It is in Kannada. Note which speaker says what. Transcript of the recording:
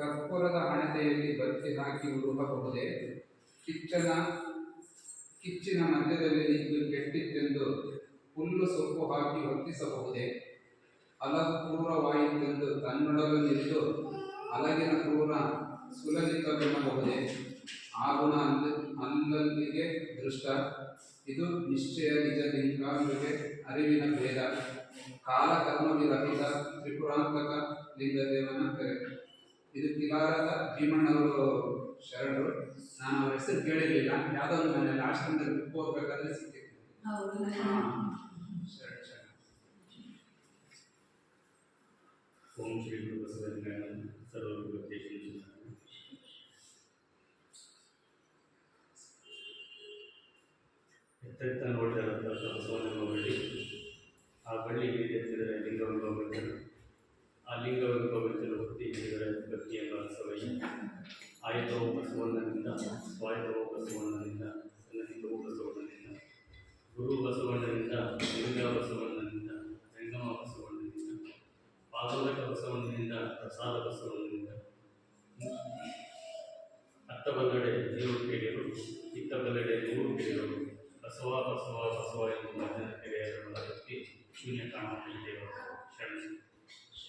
Speaker 1: ಕರ್ಪೂರದ ಹಣತೆಯಲ್ಲಿ ಬತ್ತಿ ಹಾಕಿ ಉರುಹಬಹುದೇ ಕಿಚ್ಚನ, ಕಿಚ್ಚಿನ ಮಧ್ಯದಲ್ಲಿ ನಿಂತು ಕೆಟ್ಟಿತ್ತೆಂದು ಹುಲ್ಲು ಸೊಪ್ಪು ಹಾಕಿ ಹೊತ್ತಿಸಬಹುದೇ? ಅಲಗು ಕ್ರೂರವಾಯಿತೆಂದು ತನ್ನೊಡಲು ನಿಂತು ಅಲಗಿನ ಕ್ರೂರ ಸುಲಲಿತವೆನ್ನಬಹುದೇ ಆ ಗುಣ ಅಲ್ಲ ಅಲ್ಲಲ್ಲಿಗೆ ದೃಷ್ಟ. ಇದು ನಿಶ್ಚಯ, ನಿಜ ಅರಿವಿನ ಭೇದ. ಕಾಲಕರ್ಮವಿರಹಿತ, ತ್ರಿಪುರಾಂತಕ ಲಿಂಗದೇವನ ಕರೆ. ಇದು ಕಿಲಾರದ ಭೀಮಣ್ಣವರು ಶರಣರು. ನಾನು ಅವ್ರ ಹೆಸರು ಕೇಳಿರಲಿಲ್ಲ. ಯಾವುದೋ ಒಂದು ಮನೆಯಲ್ಲಿ ಆಶ್ರಮದಲ್ಲಿ ಬುಕ್ ಸಿಕ್ಕಿತ್ತು.
Speaker 2: ಹೌದು.
Speaker 1: ಶರಣ ಶರಣ.
Speaker 3: ಓಂ ಶ್ರೀ ಗುರು ಬಸವಲಿಂಗಾಯ ಸರ್ವಗುರುದೇಶಿ ಎತ್ತೆತ್ತ ಬಳ್ಳಿ ಆ ಬಳ್ಳಿ ಎತ್ತಿದರೆ ಲಿಂಗವನ್ನು ಆ ಲಿಂಗವನ್ನು ಗಟ್ಟಿಯನ್ನು ಅರಸವೈ ಆಯ್ತವ ಬಸವಣ್ಣನಿಂದ ಸ್ವಾಯತವ ಬಸವಣ್ಣನಿಂದ ಸನ್ನಹಿತವ ಬಸವಣ್ಣನಿಂದ ಗುರು ಬಸವಣ್ಣನಿಂದ ಲಿಂಗ ಬಸವಣ್ಣನಿಂದ ಜಂಗಮ ಬಸವಣ್ಣನಿಂದ ಪಾದೋದಕ ಬಸವಣ್ಣನಿಂದ ಪ್ರಸಾದ ಬಸವಣ್ಣನಿಂದ ಅತ್ತ ಬಲ್ಲಡೆ ನೀರು ಕೇಳಿರು ಇತ್ತ ಬಲ್ಲಡೆ ನೂರು ಕೇಳಿರು ಬಸವ ಬಸವ ಬಸವ ಎಂದು ಮಧ್ಯದ ಕೆರೆಯ ಶೂನ್ಯ ಕಾಣುತ್ತಿದ್ದೇವೆ ಶರಣ